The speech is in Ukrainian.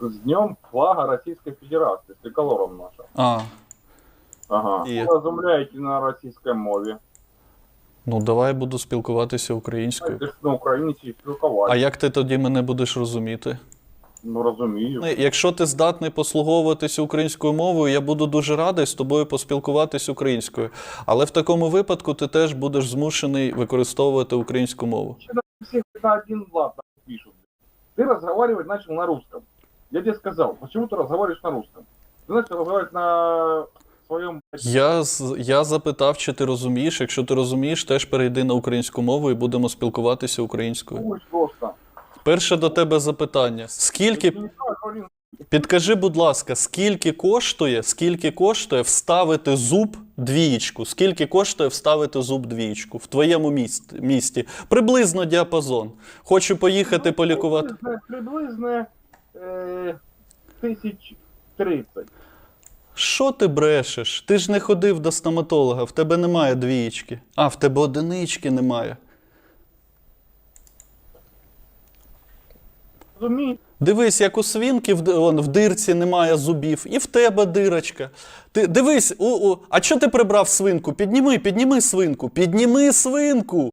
С днем флага Российской Федерации, с триколором нашим. А, Ага. І- Ви розмовляєте на російській мові. ну давай буду спілкуватися українською. Ти ж на українській спілкувати. А як ти тоді мене будеш розуміти? Ну розумію. Ну, Якщо ти здатний послуговуватися українською мовою, я буду дуже радий з тобою поспілкуватись українською. Але в такому випадку ти теж будеш змушений використовувати українську мову. Всех на один лад там пишут. Ты разговаривать начал на русском. Я тебе сказал, почему ты разговариваешь на русском? Ты начал разговаривать на своем... Я, з- я запитав, чи ти розумієш. Якщо ти розумієш, теж перейди на українську мову і будемо спілкуватися українською. Ой, просто. Перше до тебе запитання: скільки Ты не знаю, говори, Підкажи, будь ласка, скільки коштує, скільки коштує вставити зуб двієчку? Скільки коштує вставити зуб двієчку в твоєму місті? місті? Приблизно діапазон. Хочу поїхати полікувати. Приблизно, приблизно э, тысяч тридцать. Що ти брешеш? Ти ж не ходив до стоматолога, в тебе немає двієчки. А, в тебе одинички немає. Розумієш? Дивись, як у свинки в, д- он, в дирці немає зубів, і в тебе дирочка. Ти дивись, у, у, а чого ти прибрав свинку? Підніми, підніми свинку, підніми свинку.